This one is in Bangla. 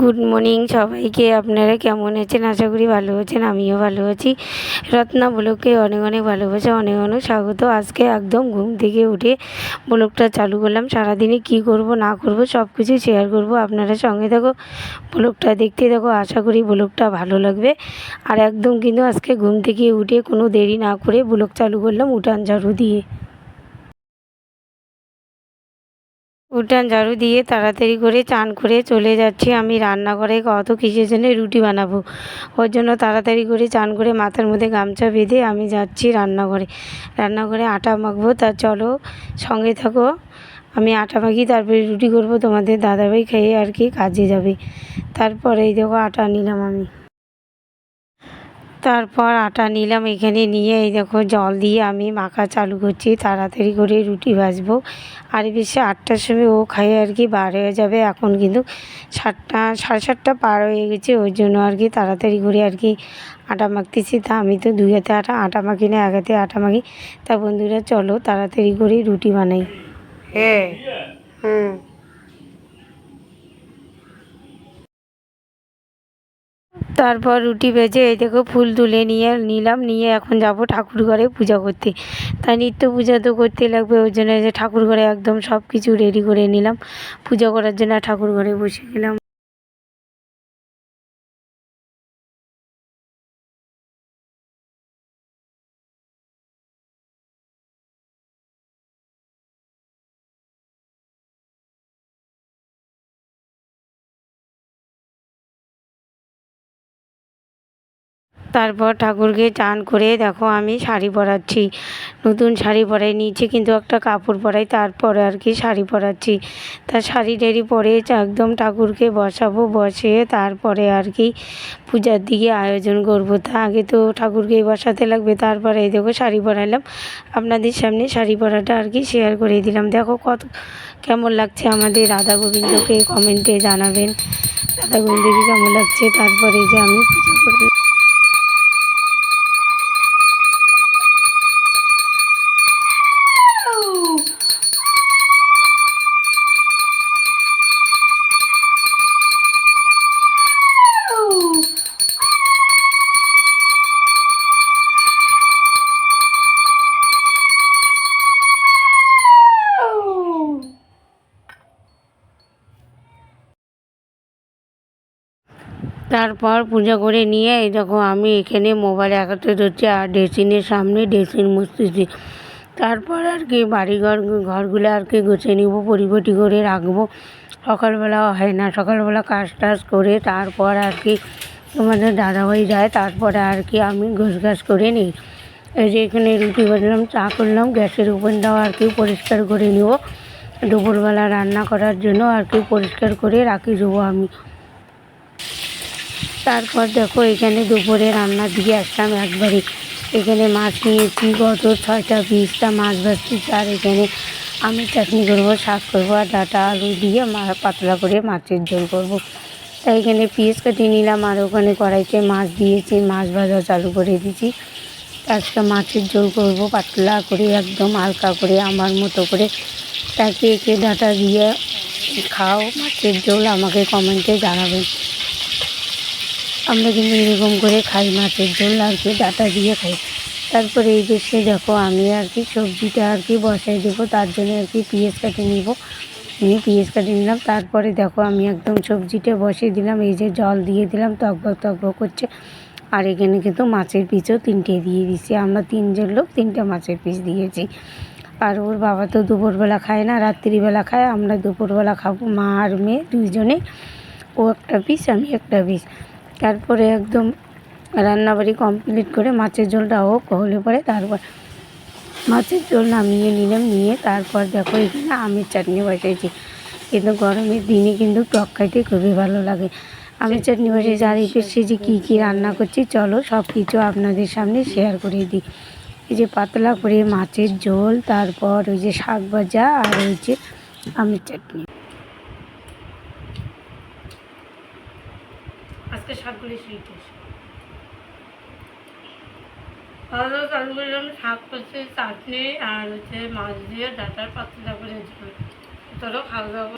গুড মর্নিং সবাইকে। আপনারা কেমন আছেন? আশা করি ভালো আছেন, আমিও ভালো আছি। রত্না ব্লগকে অনেক অনেক ভালোবাসা, অনেক অনেক স্বাগত। আজকে একদম ঘুম থেকে উঠে ব্লগটা চালু করলাম। সারাদিনে কি করব, না করব সব কিছু শেয়ার করব। আপনারা সঙ্গে দেখো ব্লগটা দেখতে দেখো আশা করি ব্লগটা ভালো লাগবে। আর একদম কিন্তু আজকে ঘুম থেকে উঠে কোনো দেরি না করে ব্লগ চালু করলাম উঠান ঝাড়ু দিয়ে। উঠান ঝাড়ু দিয়ে তাড়াতাড়ি করে চান করে চলে যাচ্ছি। আমি রান্নাঘরে কত কিসের জন্য রুটি বানাবো। ওর জন্য তাড়াতাড়ি করে চান করে মাথার মধ্যে গামছা বেঁধে আমি যাচ্ছি রান্নাঘরে। রান্নাঘরে আটা মাখবো। তা চলো সঙ্গে থাকো। আমি আটা মাখি, তারপরে রুটি করব। তোমাদের দাদাভাই খেয়ে আর কি কাজে যাবে। তারপরে এই দেখো আটা নিলাম আমি। তারপর আটা নিলাম, এখানে নিয়ে এই দেখো জল দিয়ে আমি মাখা চালু করছি, তাড়াতাড়ি করে রুটি ভাজবো। আর বেশি আটটার সময় ও খাই আর কি, বার হয়ে যাবে। এখন কিন্তু সাতটা, সাড়ে সাতটা পার হয়ে গেছে ওই জন্য আর কি তাড়াতাড়ি করে আর কি আটা মাখতেছি। তা আমি তো দুই হাতে আটা আটা মাখি না, এক হাতে আটা মাখি। তা বন্ধুরা চলো তাড়াতাড়ি করে রুটি বানাই। হ্যাঁ হুম। তারপর রুটি ভেজে এই দেখো ফুল তুলে নিয়ে নিলাম, নিয়ে এখন যাব ঠাকুর ঘরে পূজা করতে। তাই নিত্য পূজা তো করতে লাগবে ওই জন্য যে ঠাকুর ঘরে একদম সব কিছু রেডি করে নিলাম। পূজা করার জন্য ঠাকুর ঘরে বসে গেলাম। তারপর ঠাকুরকে চান করে দেখো আমি শাড়ি পরাচ্ছি। নতুন শাড়ি পরাই, নিচে কিন্তু একটা কাপড় পরাই, তারপরে আর কি শাড়ি পরাচ্ছি। তা শাড়ি টাড়ি পরে একদম ঠাকুরকে বসাবো বসে তারপরে আর কি পূজার দিকে আয়োজন করব। তা আগে তো ঠাকুরকে বসাতে লাগবে, তারপরে এই দেখো শাড়ি পরাইলাম আপনাদের সামনে শাড়ি পরাটা আর কি শেয়ার করে দিলাম। দেখো কত, কেমন লাগছে আমাদের রাধা গোবিন্দকে কমেন্টে জানাবেন। রাধা গোবিন্দকে কেমন লাগছে? তারপরে যে আমি পুজো করলাম। তারপর পূজা করে নিয়ে, এই দেখো আমি এখানে মোবাইল একাত্রে ধরছি আর ড্রেসিনের সামনে ড্রেসিন মুছতেছি। তারপর আর কি বাড়িঘর, ঘরগুলো আর কি গুছিয়ে নিব, পরিপাটি করে রাখব। সকালবেলা হয় না, সকালবেলা কাজ টাজ করে তারপর আর কি তোমাদের দাদাভাই যায়, তারপরে আর কি আমি ঘুষ ঘাস করে নিই। এই যে এখানে রুটি বাজলাম চা করলাম, গ্যাসের ওপেনটাও আর কি পরিষ্কার করে নিব। দুপুরবেলা রান্না করার জন্য আর কি পরিষ্কার করে রাখি দেবো আমি। তারপর দেখো এখানে দুপুরে রান্না দিয়ে আসলাম একবারে। এখানে মাছ নিয়েছি, গত ছয়টা পিসটা মাছ ভাজছি আর এখানে আমি চাটনি করব, শাক করব, আর ডাটা আলু দিয়ে পাতলা করে মাছের ঝোল করব। তাই এখানে পিস কেটে নিলাম, আর ওখানে কড়াইতে মাছ দিয়েছি, মাছ ভাজা চালু করে দিয়েছি। আজকে মাছের ঝোল করব, পাতলা করে একদম হালকা করে আমার মতো করে। তাকে একে ডাটা দিয়ে খাও, মাছের ঝোল আমাকে কমেন্টে জানাবেন। আমরা কিন্তু এরকম করে খাই মাছের ঝোল আর কি, ডাটা দিয়ে খাই। তারপরে এই দেশে দেখো, আমি আর কি সবজিটা আর কি বসাই দেবো, তার জন্য আর কি পেঁয়াজ কাটে নিব। নিয়ে পেঁয়াজ কাটে নিলাম, তারপরে দেখো আমি একদম সবজিটা বসিয়ে দিলাম, এই যে জল দিয়ে দিলাম টকবক টকবক করছে। আর এখানে কিন্তু মাছের পিসও তিনটে দিয়ে দিছি, আমরা তিনজন লোক তিনটে মাছের পিস দিয়েছি। আর ওর বাবা তো দুপুরবেলা খায় না, রাত্রিবেলা খায়, আমরা দুপুরবেলা খাব, মা আর মেয়ে দুইজনে। ও একটা পিস, আমি একটা পিস। তারপরে একদম রান্নাবাড়ি কমপ্লিট করে মাছের ঝোলটা হোক হলে পরে তারপর মাছের ঝোল নামিয়ে নিলাম, নিয়ে তারপর দেখো এখানে আমের চাটনি বসাইছি কিন্তু গরমের দিনে কিন্তু টক খাইতে খুবই ভালো লাগে। আমের চাটনি বসেছি আর এই পেশে যে কী কী রান্না করছি, চলো সব কিছু আপনাদের সামনে শেয়ার করে দিই। এই যে পাতলা করে মাছের ঝোল, তারপর ওই যে শাক ভাজা আর ওই যে আমের চাটনি। আজকে শাকগুলি সুইট খাওয়া দাওয়া শাক হচ্ছে চাটনি আর হচ্ছে মাছ দিয়ে ডাটার পাত্র করে খাওয়া দাওয়া